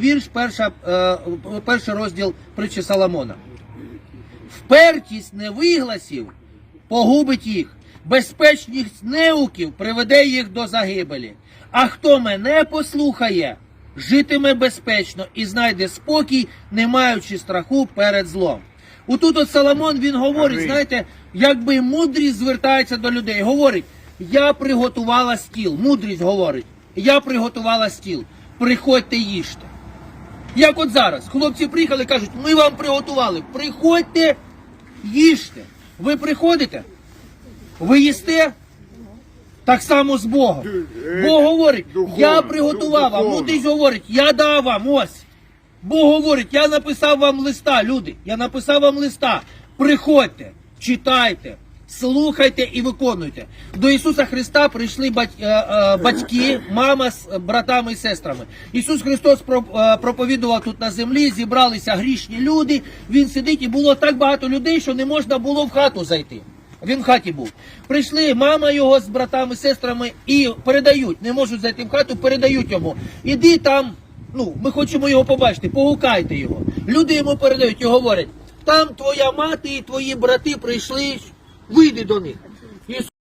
вірш, перша, е, перший розділ притчі Соломона. Впертість невигласів погубить їх, безпечність неуків приведе їх до загибелі. А хто мене послухає, житиме безпечно і знайде спокій, не маючи страху перед злом. Отут от Соломон він говорить, знаєте, якби мудрість звертається до людей. Говорить, я приготувала стіл. Мудрість говорить, я приготувала стіл. Приходьте їжте. Як от зараз, хлопці приїхали, кажуть, ми вам приготували. Приходьте, їжте. Ви приходите, ви їсте. Так само з Богом. Бог говорить, я приготував вам. духовно. Мудрість говорить, я дав вам ось. Бог говорить, я написав вам листа, люди. Я написав вам листа. Приходьте, читайте, слухайте і виконуйте. До Ісуса Христа прийшли е, е, батьки, мама з братами і сестрами. Ісус Христос е, проповідував тут на землі, зібралися грішні люди. Він сидить і було так багато людей, що не можна було в хату зайти. Він в хаті був. Прийшли мама його з братами, сестрами і передають, не можуть зайти в хату, передають йому. Іди там, ну, ми хочемо його побачити, погукайте його. Люди йому передають і говорять, там твоя мати і твої брати прийшли, вийди до них. Ісус